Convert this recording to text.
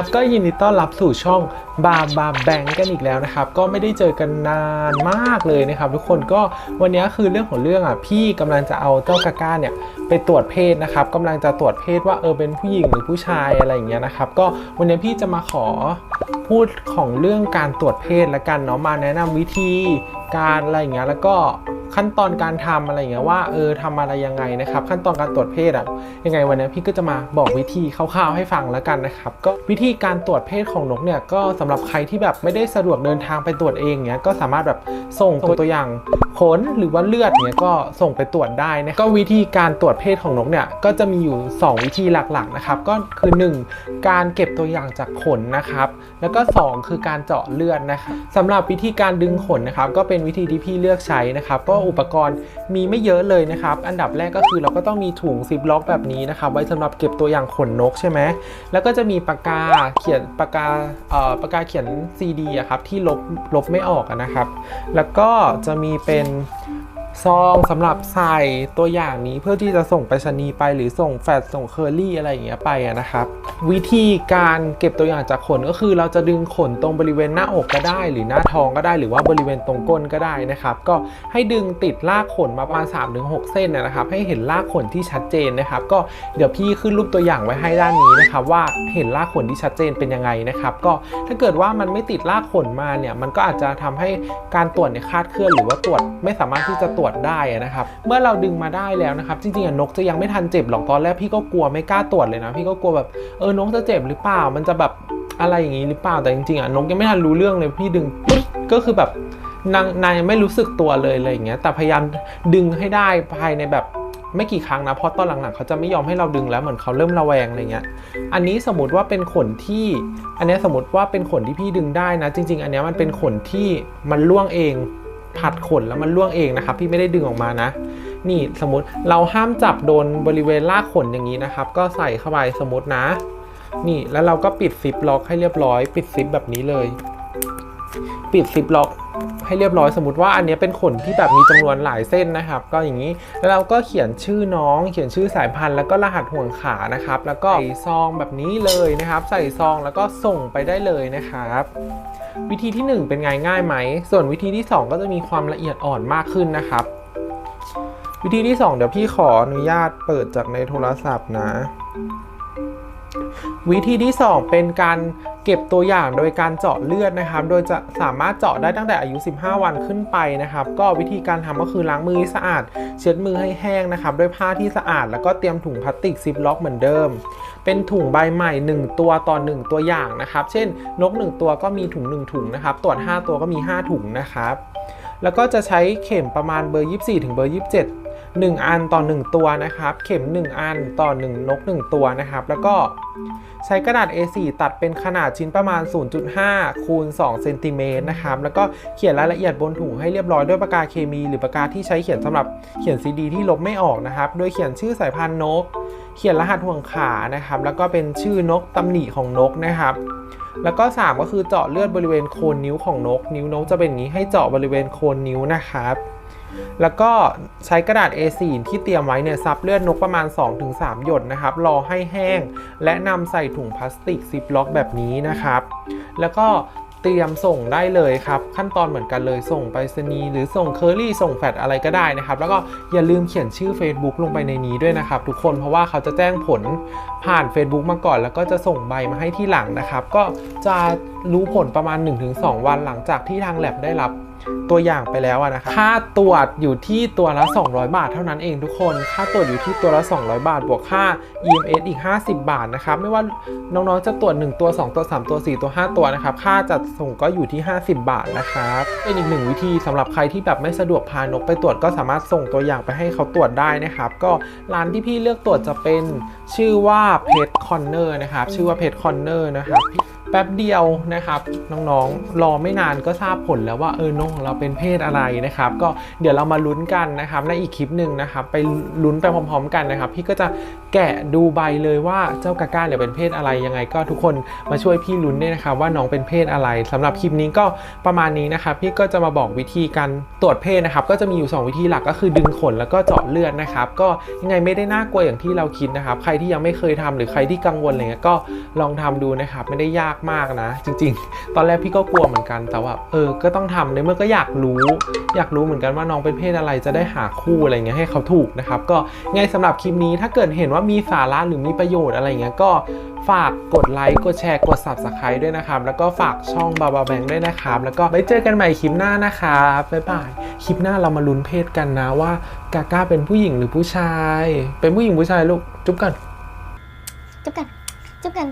ครับก็ยินดีต้อนรับสู่ช่องบาบาแบงกันอีกแล้วนะครับ ก็ไม่ได้เจอกันนานมากเลยนะครับ ทุกคนก็วันนี้คือเรื่องของเรื่องอะพี่กำลังจะเอาเจ้ากาก้าเนี่ยไปตรวจเพศนะครับกำลังจะตรวจเพศว่าเออเป็นผู้หญิงหรือผู้ชายอะไรอย่างเงี้ยนะครับ ก็วันนี้พี่จะมาขอพูดของเรื่องการตรวจเพศละกันเนาะมาแนะนำวิธีการอะไรอย่างเงี้ยแล้วก็ ขั้นตอนการทำอะไรอย่างเงี้ยว่าเออทำอะไรยังไงนะครับ ขั้นตอนการตรวจเพศอะยังไงวันนี้พี่ก็จะมาบอกวิธีคร่าวๆให้ฟังแล้วกันนะครับก็วิธีการตรวจเพศของนกเนี่ยก็สำหรับใครที่แบบไม่ได้สะดวกเดินทางไปตรวจเองเนี่ยก็สามารถแบบส่งตัวอย่างขนหรือว่าเลือดเนี่ยก็ส่งไปตรวจได้นะก็วิธีการตรวจเพศของนกเนี่ยก็จะมีอยู่ 2 วิธีหลักๆนะครับก็คือ 1 การเก็บตัวอย่างจากขนนะครับ แล้วก็ 2 คือการเจาะเลือดนะครับสำหรับวิธีการดึงขนนะครับ ก็เป็นวิธีที่พี่เลือกใช้นะครับก็อุปกรณ์มีไม่เยอะเลยนะครับ อันดับแรกก็คือเราก็ต้องมีถุงซิปล็อกแบบนี้นะครับ ไว้สำหรับเก็บตัวอย่างขนนกใช่ไหมแล้วก็จะมีปากกาเขียนปากกาเอ่อปากกาเขียนซีดีอะครับที่ลบลบไม่ออกนะครับ แล้วก็จะมีเป็นเป็น ซองสำหรับใส่ตัวอย่างนี้เพื่อที่จะส่งไปรษณีไปหรือส่งแฟดส่งเคอรี่อะไรอย่างเงี้ยไปนะครับ วิธีการเก็บตัวอย่างจากขนก็คือเราจะดึงขนตรงบริเวณหน้าอกก็ได้ หรือหน้าท้องก็ได้ หรือว่าบริเวณตรงก้นก็ได้นะครับ ก็ให้ดึงติดลากขนมาประมาณ3-6 เส้นนะครับ ให้เห็นลากขนที่ชัดเจนนะครับ ก็เดี๋ยวพี่ขึ้นรูปตัวอย่างไว้ให้ด้านนี้นะครับ ว่าเห็นลากขนที่ชัดเจนเป็นยังไงนะครับ ก็ถ้าเกิดว่ามันไม่ติดลากขนมาเนี่ยมันก็อาจจะทำให้การตรวจเนี่ยคาดเคลื่อนหรือว่าตรวจไม่สามารถที่จะตรวจได้อะนะครับ เมื่อเราดึงมาได้แล้วนะครับ จริงๆนกจะยังไม่ทันเจ็บหรอกตอนแรกพี่ก็กลัวไม่กล้าตรวจเลยนะ พี่ก็กลัวแบบเออนกจะเจ็บหรือเปล่า มันจะแบบอะไรอย่างนี้หรือเปล่าแต่จริงๆอะนกยังไม่ทันรู้เรื่องเลยพี่ดึงปุ๊บก็คือแบบนางนายงไม่รู้สึกตัวเลยอะไรอย่างเงี้ย แต่พยายามดึงให้ได้ภายในแบบไม่กี่ครั้งนะเพราะตอนหลังๆเขาจะไม่ยอมให้เราดึงแล้วเหมือนเขาเริ่มระแวงอะไรเงี้ย อันนี้สมมติว่าเป็นขนที่ อันนี้สมมติว่าเป็นขนที่พี่ดึงได้นะ จริง ๆ อันนี้มันเป็นขนที่มันล่วงเอง ผัดขนแล้วมันล่วงเองนะครับ พี่ไม่ได้ดึงออกมานะ นี่สมมติเราห้ามจับโดนบริเวณลากขนอย่างนี้นะครับ ก็ใส่เข้าไปสมมตินะ นี่แล้วเราก็ปิดซิปล็อกให้เรียบร้อย ปิดซิปแบบนี้เลย ปิดซิปล็อกให้เรียบร้อยสมมติว่าอันนี้เป็นขนที่แบบมีจำนวนหลายเส้นนะครับ ก็อย่างนี้แล้วเราก็เขียนชื่อน้อง เขียนชื่อสายพันธุ์แล้วก็รหัสห่วงขานะครับ แล้วก็ใส่ซองแบบนี้เลยนะครับ ใส่ซองแล้วก็ส่งไปได้เลยนะครับ วิธีที่ 1 เป็นไงง่ายไหม ส่วนวิธีที่ 2 ก็จะมีความละเอียดอ่อนมากขึ้นนะครับ วิธีที่ 2 เดี๋ยวพี่ขออนุญาตเปิดจากในโทรศัพท์นะ วิธีที่ 2 เป็นการเก็บตัวอย่างโดยการเจาะเลือดนะครับ โดยจะสามารถเจาะได้ตั้งแต่อายุ 15 วันขึ้นไปนะครับ ก็วิธีการทำก็คือล้างมือให้สะอาด เช็ดมือให้แห้งนะครับ ด้วยผ้าที่สะอาด แล้วก็เตรียมถุงพลาสติกซิปล็อกเหมือนเดิม เป็นถุงใบใหม่ 1 ตัวต่อ 1 ตัวอย่างนะครับ เช่น นก 1 ตัวก็มีถุง 1 ถุงนะครับ ตรวจ 5 ตัวก็มี 5 ถุงนะครับ แล้วก็จะใช้เข็มประมาณเบอร์ 24 ถึงเบอร์ 27 1 อันต่อ 1 ตัวนะครับ เข็ม 1 อันต่อ 1 นก 1 ตัวนะครับ แล้วก็ ใช้กระดาษ A4 ตัดเป็นขนาดชิ้นประมาณ 0.5 คูณ2เซนติเมตรนะครับ แล้วก็เขียนรายละเอียดบนถุงให้เรียบร้อยด้วยปากกาเคมี หรือปากกาที่ใช้เขียนสำหรับเขียนซีดีที่ลบไม่ออกนะครับ โดยเขียนชื่อสายพันธุ์นก เขียนรหัสห่วงขานะครับ แล้วก็เป็นชื่อนกตำหนิของนกนะครับ แล้วก็ 3 ก็คือเจาะเลือดบริเวณโคนนิ้วของนก นิ้วนกจะเป็นอย่างนี้ให้เจาะบริเวณโคนนิ้วนะครับ แล้วก็ใช้กระดาษ A4 ที่เตรียมไว้เนี่ยซับเลือดนกประมาณ 2-3 หยดนะครับ รอให้แห้ง และนำใส่ถุงพลาสติกซิปล็อกแบบนี้นะครับ แล้วก็เตรียมส่งได้เลยครับ ขั้นตอนเหมือนกันเลยส่งไปรษณีย์หรือส่งเคอรี่ส่งแฟดอะไรก็ได้นะครับ แล้วก็อย่าลืมเขียนชื่อ Facebook ลงไปในนี้ด้วยนะครับ ทุกคนเพราะว่าเขาจะแจ้งผลผ่าน Facebook มาก่อน แล้วก็จะส่งใบมาให้ที่หลังนะครับ ก็จะรู้ผลประมาณ 1-2 วันหลังจากที่ทางแ a บได้รับ ตัวอย่างไปแล้วอะนะครับค่าตรวจอยู่ที่ตัวละ 200 บาท เท่านั้นเองทุกคน ค่าตรวจอยู่ที่ตัวละ 200 บาท บวกค่า EMS อีก 50 บาทนะครับ ไม่ว่าน้องๆ จะตรวจ 1 ตัว 2 ตัว 3 ตัว 4 ตัว 5 ตัวนะครับ ค่าจัดส่งก็อยู่ที่ 50 บาทนะครับ เป็นอีกหนึ่งวิธีสำหรับใครที่แบบไม่สะดวกพานกไปตรวจก็สามารถส่งตัวอย่างไปให้เขาตรวจได้นะครับ ก็ร้านที่พี่เลือกตรวจจะเป็นชื่อว่าเพ t คอนเนอร์นะครับ ชื่อว่าเพ t คอนเนอร์นะครับ แป๊บเดียวนะครับน้องๆ รอไม่นานก็ทราบผลแล้วว่าเออน้องของเราเป็นเพศอะไรนะครับ ก็เดี๋ยวเรามาลุ้นกันนะครับในอีกคลิปหนึ่งนะครับ ไปลุ้นไปพร้อม ๆ กันนะครับ พี่ก็จะแกะดูใบเลยว่าเจ้ากาก้าเนี่ยเป็นเพศอะไรยังไง ก็ทุกคนมาช่วยพี่ลุ้นด้วยนะครับว่าน้องเป็นเพศอะไรสำหรับคลิปนี้ก็ประมาณนี้นะครับ พี่ก็จะมาบอกวิธีการตรวจเพศนะครับ ก็จะมีอยู่ 2 วิธีหลักก็คือดึงขนแล้วก็เจาะเลือดนะครับ ก็ยังไงไม่ได้น่ากลัวอย่างที่เราคิดนะครับ ใครที่ยังไม่เคยทำหรือใครที่กังวลอะไรเงี้ยก็ลองทำดูนะครับไม่ได้ยากมากนะ จริง ๆ ตอนแรกพี่ก็กลัวเหมือนกันแต่ว่าเออก็ต้องทำในเมื่อก็อยากรู้ อยากรู้เหมือนกันว่าน้องเป็นเพศอะไรจะได้หาคู่อะไรเงี้ยให้เขาถูกนะครับก็ไงสำหรับคลิปนี้ถ้าเกิดเห็นว่ามีสาระหรือมีประโยชน์อะไรเงี้ยก็ฝากกดไลค์กดแชร์กด subscribe ด้วยนะครับแล้วก็ฝากช่องบาบาแบงด้วยนะครับแล้วก็ไว้เจอกันใหม่คลิปหน้านะครับบ๊ายบายคลิปหน้าเรามาลุ้นเพศกันนะว่ากาก้าเป็นผู้หญิงหรือผู้ชาย เป็นผู้หญิงผู้ชายลูกจุ๊บกันจุ๊บกันจุ๊บกัน